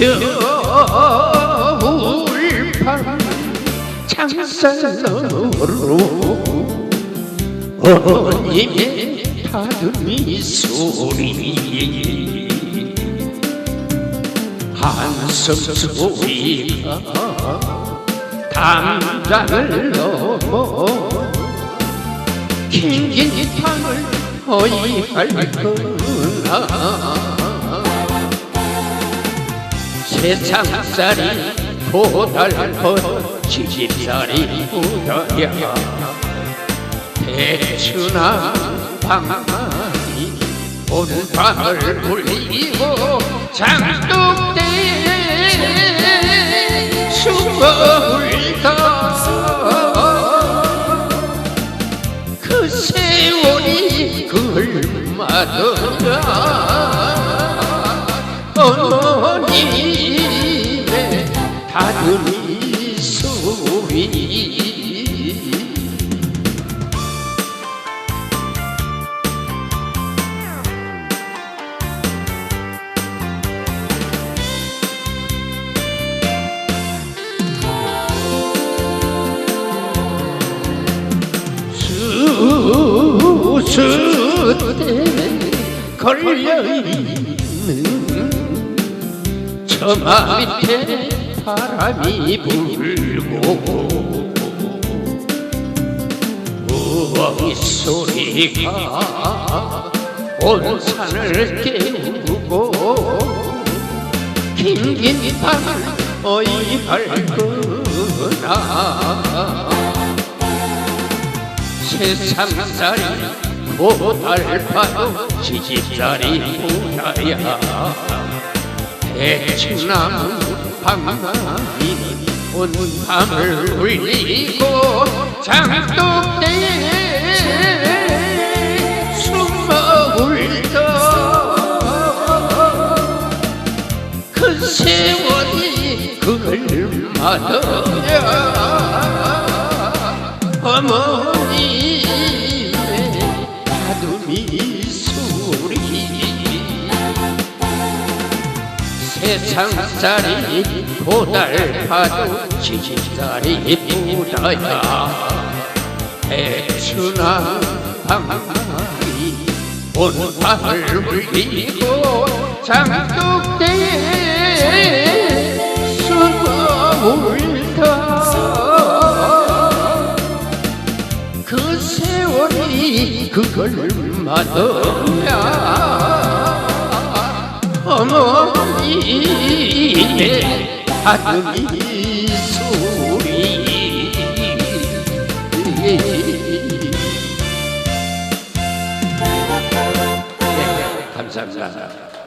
겨울밤 창살로로 어머님의 다듬이 소리 한숨 소리가 담장을 넘어 긴긴 밤을 어이할 거나 세상살이 보달퍼 지집살이 보다야 대추나 오늘 밤을 울리고 장독대 숨어 울다. 그 세월이 글마더 소리 수수대 걸려있는 저마 밑에 바람이 불고 우엉이 소리가 온 산을 깨우고 긴긴 밤을 어이할거나 세상살이 고달파도 지집살이 보다야. 대추나무 방망이 온 밤을 울리고 장독대에 숨어 울다 그 세월이 글마더냐 어머 세상살이 고달파도 지집살이 보다야. 대추나 방망이 온 밤을 울리고 장독대에 숨어 울다. 그 세월이 그걸 맞아야 어머니의 아들이 소리 네, 감사합니다.